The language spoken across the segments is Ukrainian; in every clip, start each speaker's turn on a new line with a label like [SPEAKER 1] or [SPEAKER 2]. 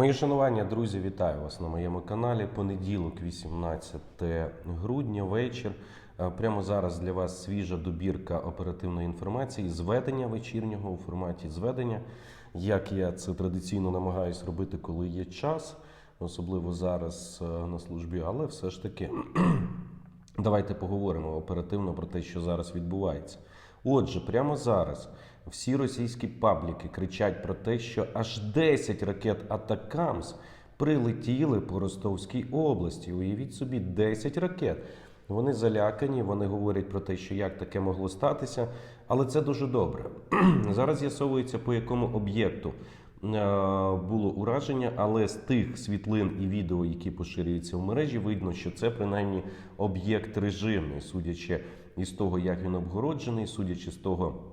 [SPEAKER 1] Мої шанування, друзі, вітаю вас на моєму каналі. Понеділок, 18 грудня, вечір. Е, Прямо зараз для вас свіжа добірка оперативної інформації, зведення вечірнього у форматі зведення. Як я це традиційно намагаюсь робити, коли є час, особливо зараз е, на службі, але все ж таки. Давайте поговоримо оперативно про те, що зараз відбувається. Отже, прямо зараз всі російські пабліки кричать про те, що аж 10 ракет Атакамс прилетіли по Ростовській області. Уявіть собі, 10 ракет. Вони залякані, вони говорять про те, що як таке могло статися, але це дуже добре. Зараз з'ясовується, по якому об'єкту е, було ураження, але з тих світлин і відео, які поширюються в мережі, видно, що це принаймні об'єкт режимний, судячи із того, як він обгороджений, судячи з того,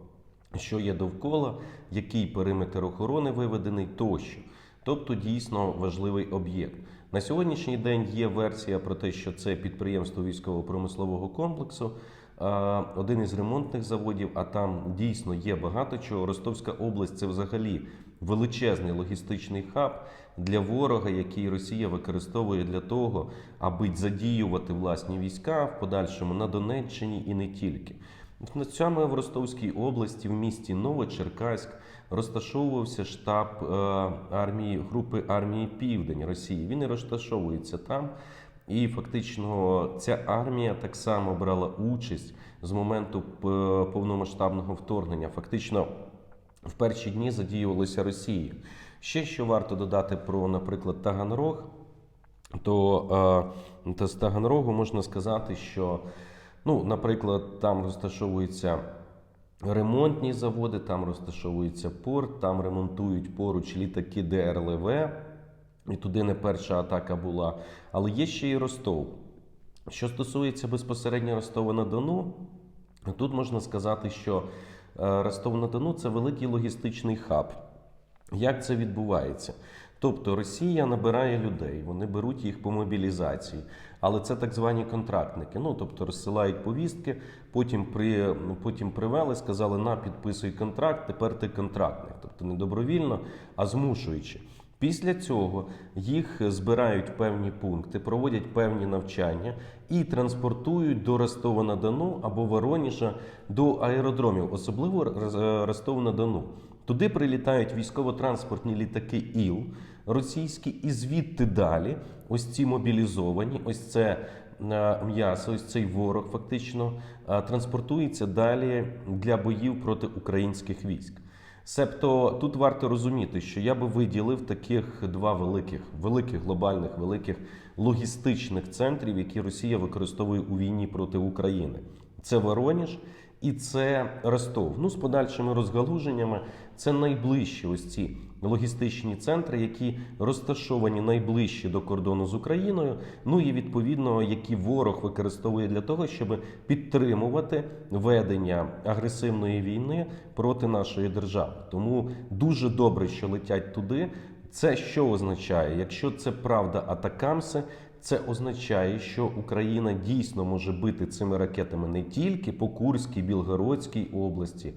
[SPEAKER 1] що є довкола, який периметр охорони виведений тощо. Тобто дійсно важливий об'єкт. На сьогоднішній день є версія про те, що це підприємство військово-промислового комплексу, один із ремонтних заводів, а там дійсно є багато чого. Ростовська область це взагалі величезний логістичний хаб для ворога, який Росія використовує для того, аби задіювати власні війська в подальшому на Донеччині і не тільки. Саме в Ростовській області, в місті Новочеркаськ, розташовувався штаб е, армії групи армії Південь Росії. Він і розташовується там. І фактично ця армія так само брала участь з моменту е, повномасштабного вторгнення. Фактично в перші дні задіювалася Росія. Ще що варто додати про, наприклад, Таганрог, то е, та з Таганрогу можна сказати, що, ну, наприклад, там розташовуються ремонтні заводи, там розташовується порт, там ремонтують поруч літаки ДРЛВ. І туди не перша атака була. Але є ще й Ростов. Що стосується безпосередньо Ростова на Дону, тут можна сказати, що е, Ростов на Дону це великий логістичний хаб. Як це відбувається? Тобто Росія набирає людей, вони беруть їх по мобілізації, але це так звані контрактники. Ну тобто розсилають повістки, потім при потім привели, сказали: на підписуй контракт, тепер ти контрактник. Тобто не добровільно, а змушуючи. Після цього їх збирають в певні пункти, проводять певні навчання і транспортують до Ростова на Дону або Вороніжа до аеродромів, особливо Ростов на Дону. Туди прилітають військово-транспортні літаки ІЛ російські, і звідти далі ось ці мобілізовані, ось це е, м'ясо, ось цей ворог фактично е, транспортується далі для боїв проти українських військ. Себто тут варто розуміти, що я би виділив таких два великих, великих глобальних, великих логістичних центрів, які Росія використовує у війні проти України. Це Вороніж і це Ростов. Ну з подальшими розгалуженнями це найближчі ось ці логістичні центри, які розташовані найближче до кордону з Україною. Ну і відповідно, які ворог використовує для того, щоб підтримувати ведення агресивної війни проти нашої держави. Тому дуже добре, що летять туди. Це що означає? Якщо це правда атакамси, це означає, що Україна дійсно може бити цими ракетами не тільки по Курській, Білгородській області,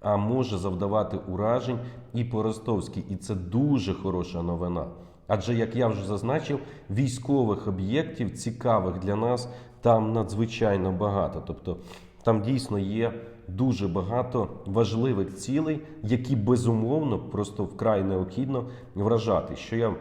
[SPEAKER 1] а може завдавати уражень і по Ростовській. І це дуже хороша новина. Адже, як я вже зазначив, військових об'єктів цікавих для нас там надзвичайно багато. Тобто там дійсно є дуже багато важливих цілей, які безумовно просто вкрай необхідно вражати. Що я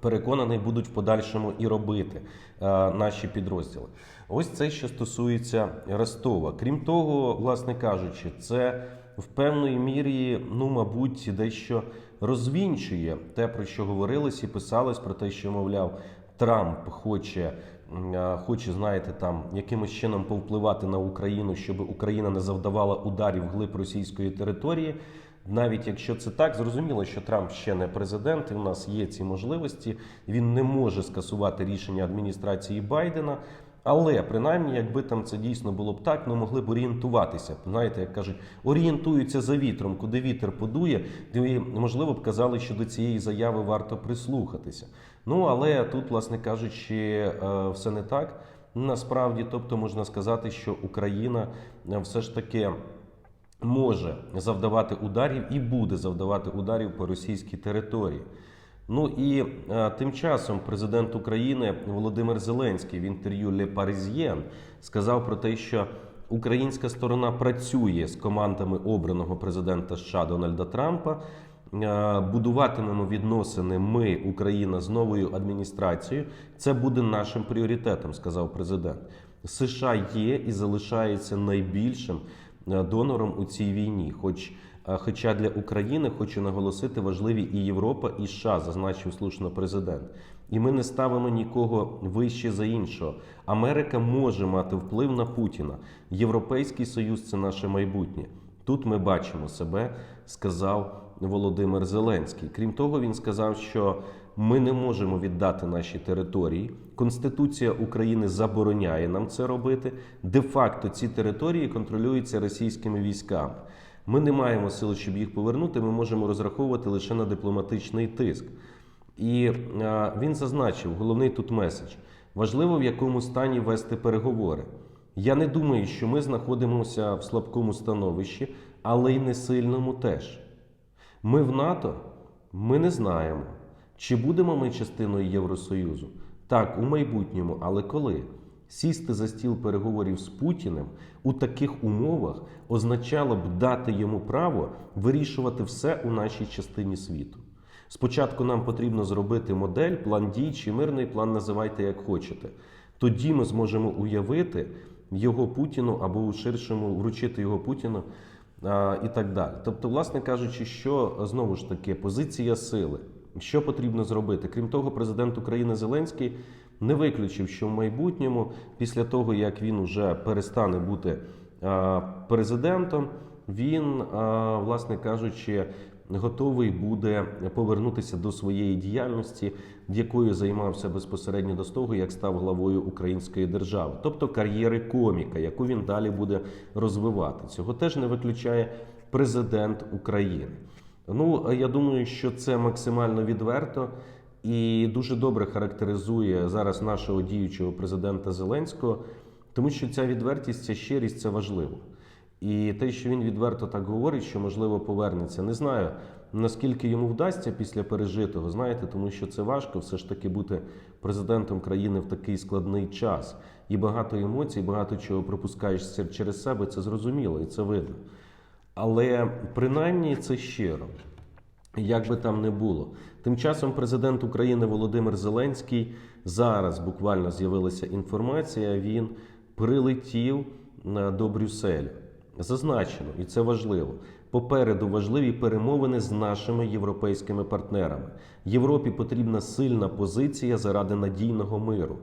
[SPEAKER 1] переконаний, будуть в подальшому і робити е, наші підрозділи. Ось це, що стосується Ростова. Крім того, власне кажучи, це в певної мірі, ну, мабуть, дещо розвінчує те, про що говорилось і писалось, про те, що, мовляв, Трамп хоче. е, Хоче, знаєте, там якимось чином повпливати на Україну, щоб Україна не завдавала ударів глиб російської території. Навіть якщо це так, зрозуміло, що Трамп ще не президент, і в нас є ці можливості. Він не може скасувати рішення адміністрації Байдена. Але принаймні, якби там це дійсно було б так, ми могли б орієнтуватися. Знаєте, як кажуть, орієнтуються за вітром, куди вітер подує, і, можливо б казали, що до цієї заяви варто прислухатися. Ну але тут, власне кажучи, е, все не так. Насправді, тобто можна сказати, що Україна е, все ж таки може завдавати ударів і буде завдавати ударів по російській території. Ну і е, тим часом президент України Володимир Зеленський в інтерв'ю Le Parisien сказав про те, що українська сторона працює з командами обраного президента США Дональда Трампа. Е, Будуватимемо відносини ми, Україна, з новою адміністрацією. Це буде нашим пріоритетом, сказав президент. США є і залишається найбільшим донором у цій війні. Хоч, е, хоча для України хочу наголосити важливі і Європа, і США, зазначив слушно президент. І ми не ставимо нікого вище за іншого. Америка може мати вплив на Путіна. Європейський союз це наше майбутнє. Тут ми бачимо себе, сказав Володимир Зеленський. Крім того, він сказав, що ми не можемо віддати наші території. Конституція України забороняє нам це робити. Де-факто ці території контролюються російськими військами. Ми не маємо сил, щоб їх повернути. Ми можемо розраховувати лише на дипломатичний тиск. І е, він зазначив, головний тут меседж: важливо в якому стані вести переговори. Я не думаю, що ми знаходимося в слабкому становищі, але й не сильному теж. Ми в НАТО, ми не знаємо, чи будемо ми частиною Євросоюзу. Так, у майбутньому, але коли? Сісти за стіл переговорів з Путіним у таких умовах означало б дати йому право вирішувати все у нашій частині світу. Спочатку нам потрібно зробити модель, план дій чи мирний план називайте як хочете. Тоді ми зможемо уявити його Путіну або у ширшому вручити його Путіну а, і так далі. Тобто, власне кажучи, що знову ж таки позиція сили, що потрібно зробити. Крім того, президент України Зеленський не виключив, що в майбутньому, після того як він уже перестане бути президентом, він, власне кажучи, готовий буде повернутися до своєї діяльності, якою займався безпосередньо до того, як став главою української держави, тобто кар'єри коміка, яку він далі буде розвивати. Цього теж не виключає президент України. Ну я думаю, що це максимально відверто і дуже добре характеризує зараз нашого діючого президента Зеленського, тому що ця відвертість, ця щирість це важливо. І те, що він відверто так говорить, що можливо повернеться, не знаю наскільки йому вдасться після пережитого, знаєте, тому що це важко все ж таки бути президентом країни в такий складний час. І багато емоцій, багато чого пропускаєш через себе, це зрозуміло і це видно. Але принаймні це щиро. Як би там не було, тим часом президент України Володимир Зеленський зараз буквально з'явилася інформація. Він прилетів е, до Брюсселя. Зазначено, і це важливо. Попереду важливі перемовини з нашими європейськими партнерами. Європі потрібна сильна позиція заради надійного миру.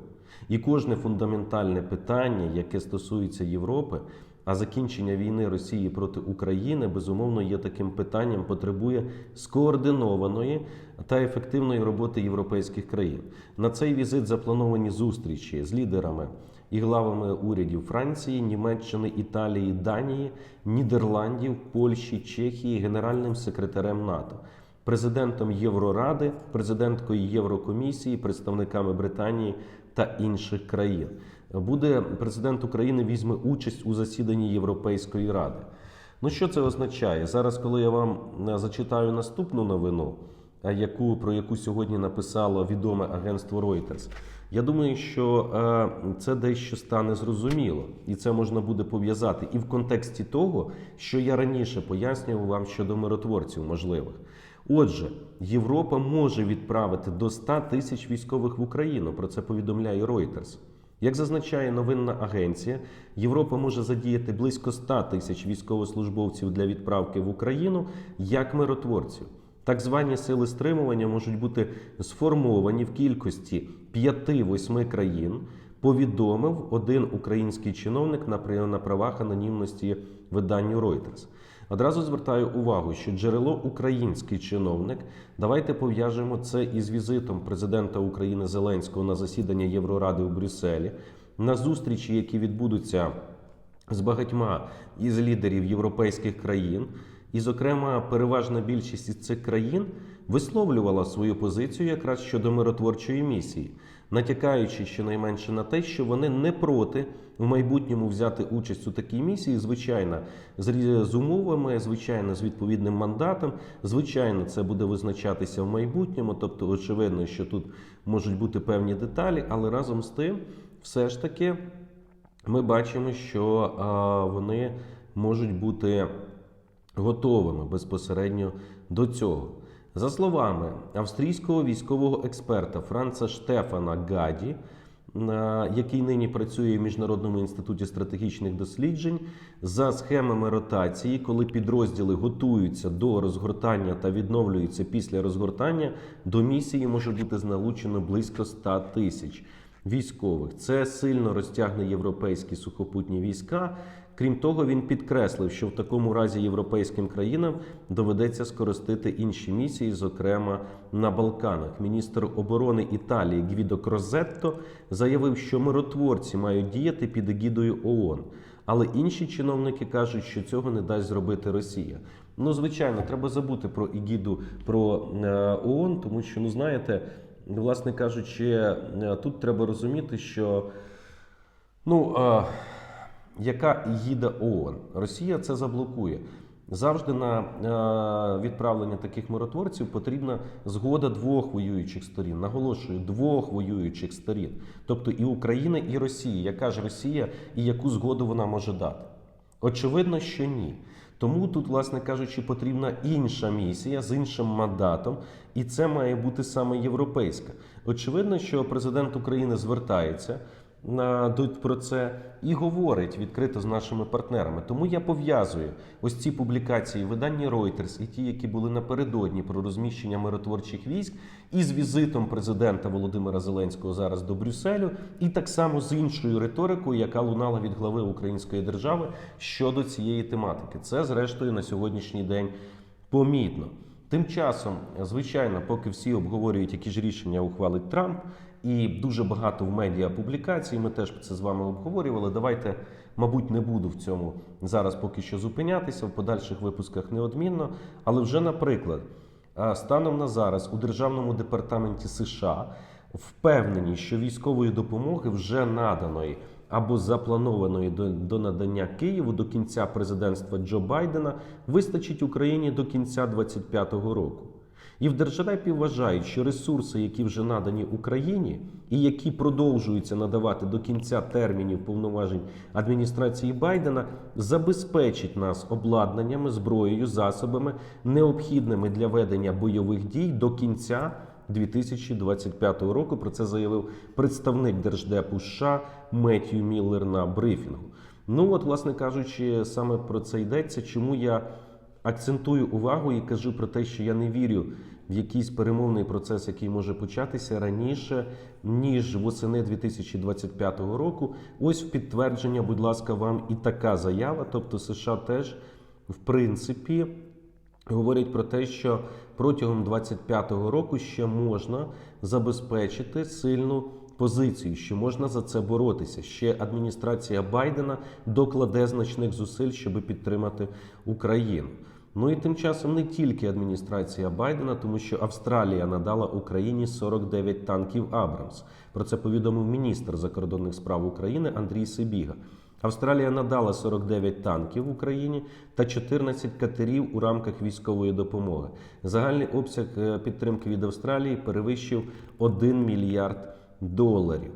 [SPEAKER 1] І кожне фундаментальне питання, яке стосується Європи, а закінчення війни Росії проти України, безумовно, є таким питанням, потребує скоординованої та ефективної роботи європейських країн. На цей візит заплановані зустрічі з лідерами і главами урядів Франції, Німеччини, Італії, Данії, Нідерландів, Польщі, Чехії, генеральним секретарем НАТО, президентом Євроради, президенткою Єврокомісії, представниками Британії та інших країн. Буде президент України візьме участь у засіданні Європейської ради. Ну що це означає? Зараз, коли я вам е, зачитаю наступну новину, е, яку про яку сьогодні написало відоме агентство Reuters, я думаю, що е, це дещо стане зрозуміло, і це можна буде пов'язати і в контексті того, що я раніше пояснював вам щодо миротворців можливих. Отже, Європа може відправити до 100 тисяч військових в Україну. Про це повідомляє Reuters. Як зазначає новинна агенція, Європа може задіяти близько 100 тисяч військовослужбовців для відправки в Україну як миротворців. Так звані сили стримування можуть бути сформовані в кількості 5-8 країн. Повідомив один український чиновник на правах анонімності виданню Reuters. Одразу звертаю увагу, що джерело український чиновник. Давайте пов'яжемо це із візитом президента України Зеленського на засідання Євроради у Брюсселі, на зустрічі, які відбудуться з багатьма із лідерів європейських країн. І, зокрема, переважна більшість із цих країн висловлювала свою позицію якраз щодо миротворчої місії. Натякаючи щонайменше на те, що вони не проти в майбутньому взяти участь у такій місії, звичайно, з, умовами, звичайно, з відповідним мандатом. Звичайно, це буде визначатися в майбутньому. Тобто, очевидно, що тут можуть бути певні деталі, але разом з тим, все ж таки, ми бачимо, що а, вони можуть бути готовими безпосередньо до цього. За словами австрійського військового експерта Франца Штефана Гаді, який нині працює в Міжнародному інституті стратегічних досліджень, за схемами ротації, коли підрозділи готуються до розгортання та відновлюються після розгортання, до місії може бути залучено близько 100 тисяч військових. Це сильно розтягне європейські сухопутні війська. Крім того, він підкреслив, що в такому разі європейським країнам доведеться скористити інші місії, зокрема на Балканах. Міністр оборони Італії Гвідо Крозетто заявив, що миротворці мають діяти під егідою ООН. Але інші чиновники кажуть, що цього не дасть зробити Росія. Ну, звичайно, треба забути про егіду про е, ООН, тому що, ну знаєте, власне кажучи, е, тут треба розуміти, що ну. Яка егіда ООН? Росія це заблокує. Завжди на е, відправлення таких миротворців потрібна згода двох воюючих сторін. Наголошую, двох воюючих сторін, тобто і України, і Росії. Яка ж Росія і яку згоду вона може дати? Очевидно, що ні. Тому тут, власне кажучи, потрібна інша місія з іншим мандатом, і це має бути саме європейська. Очевидно, що президент України звертається на до- про це і говорить відкрито з нашими партнерами. Тому я пов'язую ось ці публікації видання Reuters і ті, які були напередодні про розміщення миротворчих військ, із візитом президента Володимира Зеленського зараз до Брюсселю, і так само з іншою риторикою, яка лунала від глави Української держави щодо цієї тематики. Це, зрештою, на сьогоднішній день помітно. Тим часом, звичайно, поки всі обговорюють, які ж рішення ухвалить Трамп, і дуже багато в медіа публікацій, ми теж це з вами обговорювали. Давайте, мабуть, не буду в цьому зараз поки що зупинятися в подальших випусках неодмінно. Але вже, наприклад, станом на зараз у Державному департаменті США впевнені, що військової допомоги вже наданої або запланованої до, надання Києву до кінця президентства Джо Байдена вистачить Україні до кінця 2025 року. І в держдепі вважають, що ресурси, які вже надані Україні, і які продовжуються надавати до кінця термінів повноважень адміністрації Байдена, забезпечить нас обладнаннями, зброєю, засобами, необхідними для ведення бойових дій до кінця 2025 року. Про це заявив представник держдепу США Меттью Міллер на брифінгу. Ну от, власне кажучи, саме про це йдеться. Чому я акцентую увагу і кажу про те, що я не вірю в якийсь перемовний процес, який може початися раніше, ніж восени 2025 року. Ось в підтвердження, будь ласка, вам і така заява. Тобто США теж, в принципі, говорять про те, що протягом 2025 року ще можна забезпечити сильну позицію, що можна за це боротися. Ще адміністрація Байдена докладе значних зусиль, щоб підтримати Україну. Ну і тим часом не тільки адміністрація Байдена, тому що Австралія надала Україні 49 танків Абрамс. Про це повідомив міністр закордонних справ України Андрій Сибіга. Австралія надала 49 танків Україні та 14 катерів у рамках військової допомоги. Загальний обсяг е, підтримки від Австралії перевищив 1 мільярд доларів.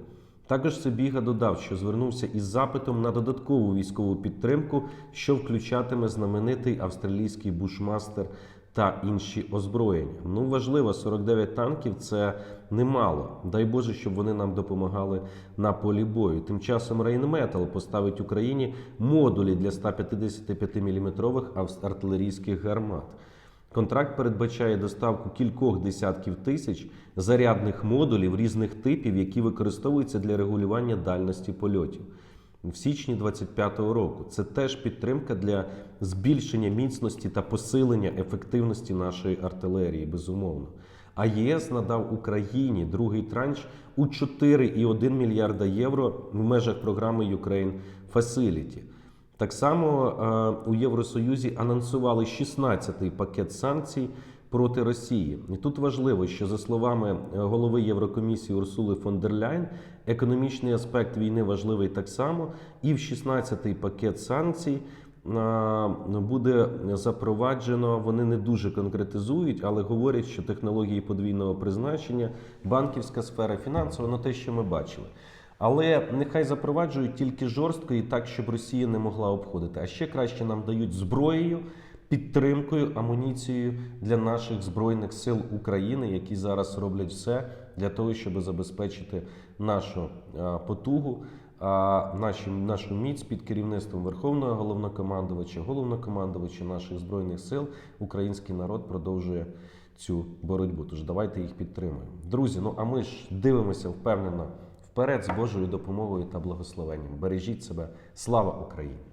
[SPEAKER 1] Також Сибіга додав, що звернувся із запитом на додаткову військову підтримку, що включатиме знаменитий австралійський бушмастер та інші озброєння. Ну важливо, 49 танків це немало. Дай Боже, щоб вони нам допомагали на полі бою. Тим часом Рейнметал поставить Україні модулі для 155 мм артилерійських гармат. Контракт передбачає доставку кількох десятків тисяч зарядних модулів різних типів, які використовуються для регулювання дальності польотів. В січні 2025 року це теж підтримка для збільшення міцності та посилення ефективності нашої артилерії, безумовно. А ЄС надав Україні другий транш у 4,1 мільярда євро в межах програми Ukraine Facility. Так само е, у Євросоюзі анонсували 16-й пакет санкцій проти Росії. І тут важливо, що за словами е, голови Єврокомісії Урсули фон дер Ляйн, економічний аспект війни важливий так само, і в 16-й пакет санкцій. Буде запроваджено, вони не дуже конкретизують, але говорять, що технології подвійного призначення, банківська сфера, фінансова, ну те, що ми бачили. Але нехай запроваджують тільки жорстко і так, щоб Росія не могла обходити. А ще краще нам дають зброєю, підтримкою, амуніцією для наших збройних сил України, які зараз роблять все для того, щоб забезпечити нашу потугу, а, наші, нашу міць під керівництвом Верховного головнокомандувача, головнокомандувача наших збройних сил. Український народ продовжує цю боротьбу. Тож давайте їх підтримуємо. Друзі, ну а ми ж дивимося впевнено вперед з Божою допомогою та благословенням. Бережіть себе. Слава Україні!